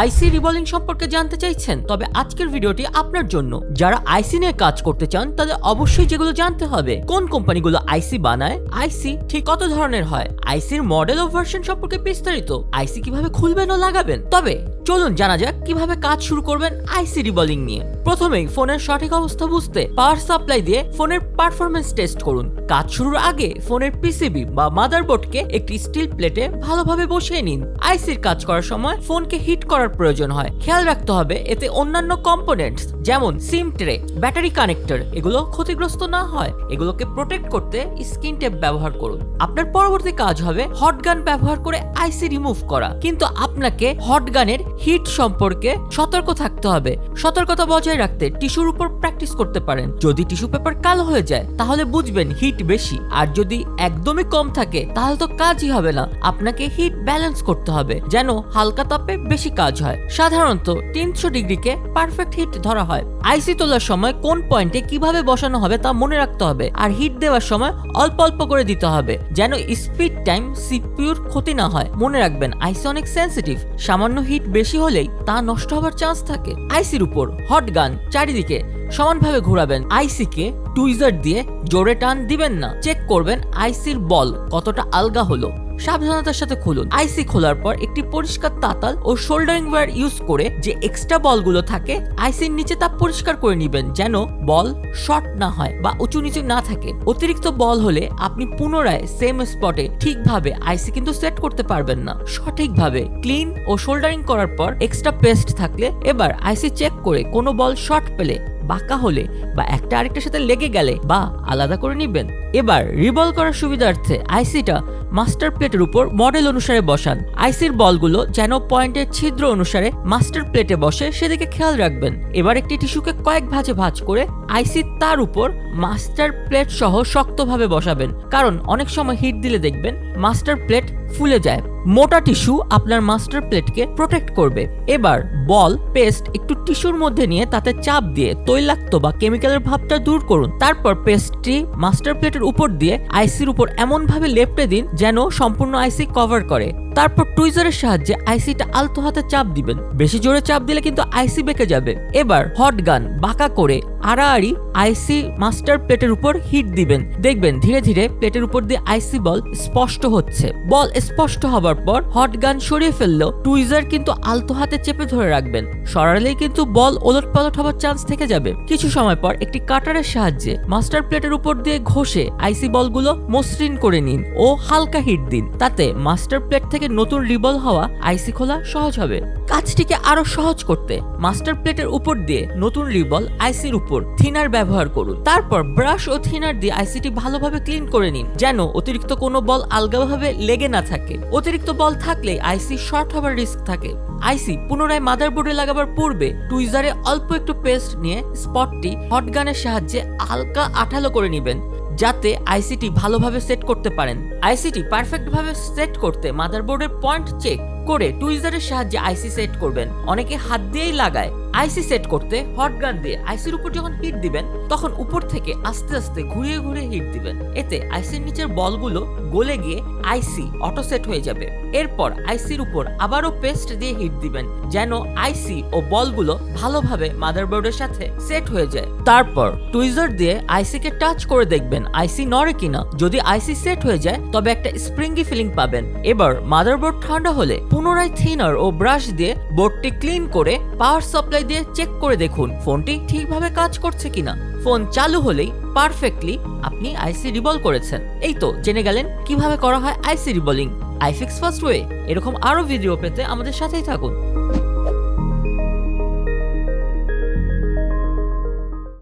আইসি রিভলিং সম্পর্কে জানতে চাইছেন, তবে আজকের ভিডিওটি আপনার জন্য। যারা আইসি নিয়ে কাজ করতে চান, তাদের অবশ্যই যেগুলো জানতে হবে। কোন কোম্পানিগুলো আইসি বানায়? আইসি ঠিক কত ধরনের হয়? আইসির মডেল ও ভার্সন সম্পর্কে বিস্তারিত। আইসি কীভাবে খুলবেন ও লাগাবেন? তবে চলুন জানা যাক কীভাবে কাজ শুরু করবেন আইসিডি রিবলিং নিয়ে। প্রথমেই ফোনের সঠিক অবস্থা বুঝতে পাওয়ার সাপ্লাই দিয়ে ফোনের পারফরমেন্স টেস্ট করুন। কাজ শুরুর আগে ফোনের পিসিবি বা মাদারবোর্ডকে একটি স্টিল প্লেটে ভালোভাবে বসিয়ে নিন। আইসির কাজ করার সময় ফোনকে হিট করার প্রয়োজন হয়। খেয়াল রাখতে হবে এতে অন্যান্য কম্পোনেন্টস যেমন সিম ট্রে ব্যাটারি কানেক্টর এগুলো ক্ষতিগ্রস্ত না হয়। এগুলোকে প্রোটেক্ট করতে স্কিন টেপ ব্যবহার করুন। আপনার পরবর্তী কাজ হবে হট গান ব্যবহার করে আইসি রিমুভ করা। কিন্তু আপনাকে হট গানের হিট সম্পর্কে সতর্ক থাকতে হবে। সতর্কতা বজায় রাখতে টিস্যুর উপর প্র্যাকটিস করতে পারেন। যদি টিস্যু পেপার কালো হয়ে যায়, তাহলে বুঝবেন হিট বেশি। আর যদি একদমই কম থাকে, তাহলে তো কাজই হবে না। আপনাকে হিট ব্যালেন্স করতে হবে, যেন হালকা তাপে বেশি কাজ হয়। সাধারণত তিনশো ডিগ্রিকে পারফেক্ট হিট ধরা হয়। আইসি তোলার সময় কোন পয়েন্টে কীভাবে বসানো হবে তা মনে রাখতে হবে। আর হিট দেওয়ার সময় অল্প অল্প করে দিতে হবে, যেন স্পিড টাইম সিপিউর ক্ষতি না হয়। মনে রাখবেন, আইসি অনেক সেন্সিটিভ। সামান্য হিট বেশি হলেই তা নষ্ট হবার চান্স থাকে। আইসির উপর হট গান চারিদিকে সমানভাবে ঘোরাবেন। আইসিকে টুইজার দিয়ে জোরে টান দিবেন না। চেক করবেন আইসির বল কতটা আলগা হলো। সাবধানতার সাথে খুলুন। আইসি খোলার পর একটি পরিষ্কার তাতাল ও শোল্ডারিং ওয়্যার ইউজ করে যে এক্সট্রা বলগুলো থাকে আইসির নিচে তা পরিষ্কার করে নেবেন যেন বল শর্ট না হয় বা উঁচু নিচু না থাকে। অতিরিক্ত বল হলে আপনি পুনরায় সেম স্পটে ঠিকভাবে আইসি কিন্তু সেট করতে পারবেন না। সঠিকভাবে ক্লিন ও শোল্ডারিং করার পর এক্সট্রা পেস্ট থাকলে এবার আইসি চেক করে কোনো বল শর্ট পেলে, বাঁকা হলে বা একটা আরেকটার সাথে লেগে গেলে বা আলাদা করে নেবেন। এবার রিবল করার সুবিধার্থে আইসিটা মাস্টার প্লেটের উপর মডেল অনুসারে বসান। আইসির বলগুলো যেন পয়েন্টের ছিদ্র অনুসারে মাস্টার প্লেটে বসে সেদিকে খেয়াল রাখবেন। এবার একটি টিস্যুকে কয়েক ভাঁজে ভাঁজ করে আইসি তার উপর মাস্টার প্লেট সহ শক্তভাবে বসাবেন। কারণ অনেক সময় হিট দিলে দেখবেন মাস্টার প্লেট ফুলে যায়। মোটা টিস্যু আপনার মাস্টার প্লেটকে প্রোটেক্ট করবে। এবার বল, পেস্ট একটু টিস্যুর মধ্যে নিয়ে তাতে চাপ দিয়ে তৈলাক্ত বা কেমিক্যালের ভাবটা দূর করুন। তারপর পেস্টটি মাস্টার প্লেটের উপর দিয়ে আইসির উপর এমনভাবে লেপটে দিন যেন সম্পূর্ণ আইসি কভার করে। তারপর টুইজারের সাহায্যে আইসিটা আলতো হাতে চাপ দিবেন। বেশি জোরে চাপ দিলে কিন্তু আইসি বেঁকে যাবে। এবার হট গান বাঁকা করে আড়াআড়ি আইসি মাস্টার প্লেটের উপর হিট দিবেন। দেখবেন ধীরে ধীরে প্লেটের উপর দিয়ে আইসি বল স্পষ্ট হচ্ছে। বল স্পষ্ট হবার পর হট গান সরিয়ে ফেললেও টুইজার কিন্তু আলতো হাতে চেপে ধরে রাখবেন। সরালেই কিন্তু বল ওলট পালট হবার চান্স থেকে যাবে। কিছু সময় পর একটি কাটারের সাহায্যে মাস্টার প্লেটের উপর দিয়ে ঘষে আইসি বলগুলো মসৃণ করে নিন ও হালকা হিট দিন। তাতে মাস্টার প্লেট থেকে নতুন রিবল হওয়া আইসি খোলা সহজ হবে। কাজটিকে আরও সহজ করতে মাস্টার প্লেটের উপর দিয়ে নতুন রিবল আইসির উপর থিনার ব্যবহার করুন। তারপর ব্রাশ ও থিনার দিয়ে আইসিটি ভালোভাবে ক্লিন করে নিন, যেন অতিরিক্ত কোনো বল আলগাভাবে লেগে না থাকে। অতিরিক্ত বল থাকলে আইসি শর্ট হবার রিস্ক থাকে। আইসি পুনরায় মাদারবোর্ডে লাগাবার পূর্বে টুইজারে অল্প একটু পেস্ট নিয়ে স্পটটি হটগানের সাহায্যে হালকা আঠালো করে নেবেন, যাতে আইসিটি ভালোভাবে সেট করতে পারেন। আইসিটি পারফেক্টভাবে সেট করতে মাদারবোর্ডের পয়েন্ট চেক করে টুইজারের সাহায্যে আইসি সেট করবেন। অনেকে হাত দিয়েই লাগায়। আইসি সেট করতে হট গান দিয়ে আইসির উপর যখন হিট দিবেন, তখন উপর থেকে আস্তে আস্তে ঘুরিয়ে ঘুরিয়ে হিট দিবেন। এতে আইসির নিচের বলগুলো গলে গিয়ে আইসি অটো সেট হয়ে যাবে। এরপর আইসির উপর আবারও পেস্ট দিয়ে হিট দিবেন, যেন আইসি ও বলগুলো ভালোভাবে মাদারবোর্ডের সাথে সেট হয়ে যায়। তারপর টুইজার দিয়ে আইসিকে টাচ করে দেখবেন আইসি নড়ে কিনা। যদি আইসি সেট হয়ে যায়, তবে একটা স্প্রিঙ্গি ফিলিং পাবেন। এবার মাদারবোর্ড ঠান্ডা হলে পুনরায় থিনার ও ব্রাশ দিয়ে বোর্ডটি ক্লিন করে পাওয়ার সাপ্লাই দিয়ে চেক করে দেখুন, ফোনটি ঠিকভাবে কাজ করছে কিনা। ফোন চালু হলেই পারফেক্টলি আপনি আইসি রিবল করেছেন। এই তো, জেনে গেলেন কীভাবে করা হয় IC reballing iFix first way এরকম আরও ভিডিও পেতে আমাদের সাথেই থাকুন।